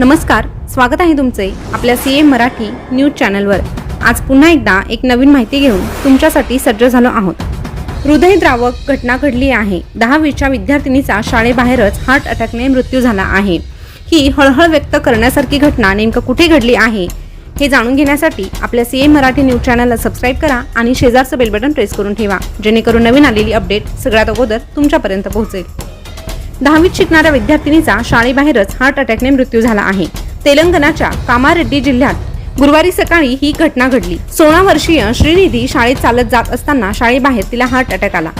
नमस्कार स्वागत आहे तुमचे आपल्या सी एम मराठी न्यूज चॅनलवर. आज पुन्हा एकदा एक नवीन माहिती घेऊन तुमच्यासाठी सज्ज झालो आहोत. हृदयद्रावक घटना घडली आहे. दहावीच्या विद्यार्थिनीचा शाळेबाहेरच हार्ट अटॅकने मृत्यू झाला आहे. ही हळहळ व्यक्त करण्यासारखी घटना नेमकं कुठे घडली आहे हे जाणून घेण्यासाठी आपल्या सी एम मराठी न्यूज चॅनलला सबस्क्राईब करा आणि शेजारचं बेल बटन प्रेस करून ठेवा जेणेकरून नवीन आलेली अपडेट सगळ्यात अगोदर तुमच्यापर्यंत पोहोचेल. दहावीत शिकणाऱ्या विद्यार्थिनीचा शाळेबाहेरच हार्ट अटॅकने मृत्यू झाला आहे. तेलंगणाच्या कामारेड्डी जिल्ह्यात गुरुवारी सकाळी ही घटना घडली. सोळा वर्षीय श्रीनिधी शाळेत चालत जात असताना शाळेबाहेर तिला हार्ट अटॅक आला.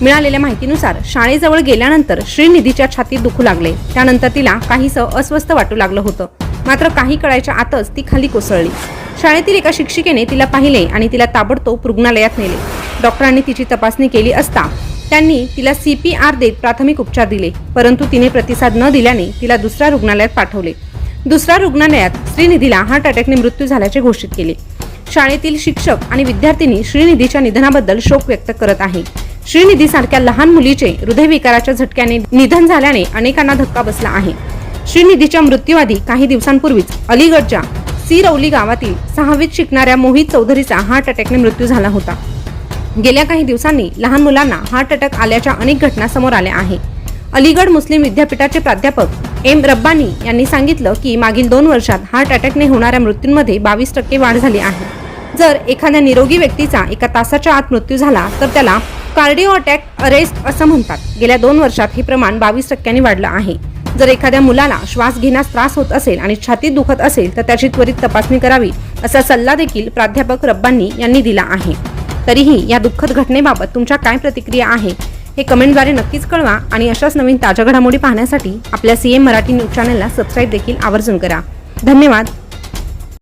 मिळालेल्या माहितीनुसार शाळेजवळ गेल्यानंतर श्रीनिधीच्या छातीत दुखू लागले. त्यानंतर तिला काहीसं अस्वस्थ वाटू लागलं होतं. मात्र काही कळायच्या आतच ती खाली कोसळली. शाळेतील एका शिक्षिकेने तिला पाहिले आणि तिला ताबडतोब रुग्णालयात नेले. डॉक्टरांनी तिची तपासणी केली असता त्यांनी तिला सी पी आर देत प्राथमिक उपचार दिले परंतु तिने प्रतिसाद न दिल्याने तिला दुसऱ्या रुग्णालयात पाठवले. दुसऱ्या रुग्णालयात श्रीनिधीला हार्ट अटॅकने मृत्यू झाल्याचे घोषित केले. शाळेतील शिक्षक आणि विद्यार्थिनी श्रीनिधीच्या निधनाबद्दल शोक व्यक्त करत आहे. श्रीनिधी सारख्या लहान मुलीचे हृदयविकाराच्या झटक्याने निधन झाल्याने अनेकांना धक्का बसला आहे. श्रीनिधीच्या मृत्यूआधी काही दिवसांपूर्वीच अलीगडच्या सिरौली गावातील सहावीत शिकणाऱ्या मोहित चौधरीचा हार्ट अटॅकने मृत्यू झाला होता. गेल्या काही दिवसांनी लहान मुलांना हार्ट अटॅक आल्याच्या अनेक घटना समोर आल्या आहे. अलीगड मुस्लिम विद्यापीठाचे प्राध्यापक एम रब्बानी यांनी सांगितलं की मागील दोन वर्षात हार्ट अटॅकने होणाऱ्या मृत्यूंमध्ये बावीस टक्के वाढ झाली आहे. जर एखाद्या निरोगी व्यक्तीचा एका तासाच्या आत मृत्यू झाला तर त्याला कार्डिओ अटॅक अरेस्ट असं म्हणतात. गेल्या दोन वर्षात हे प्रमाण बावीस टक्क्यांनी वाढलं आहे. जर एखाद्या मुलाला श्वास घेण्यास त्रास होत असेल आणि छातीत दुखत असेल तर त्याची त्वरित तपासणी करावी असा सल्ला देखील प्राध्यापक रब्बानी यांनी दिला आहे. तरीही या दुःखद घटनेबाबत तुमच्या काय प्रतिक्रिया आहे हे कमेंटद्वारे नक्कीच कळवा आणि अशाच नवीन ताज्या घडामोडी पाहण्यासाठी आपल्या सी एम मराठी न्यूज चॅनलला सबस्क्राईब देखील आवर्जून करा. धन्यवाद.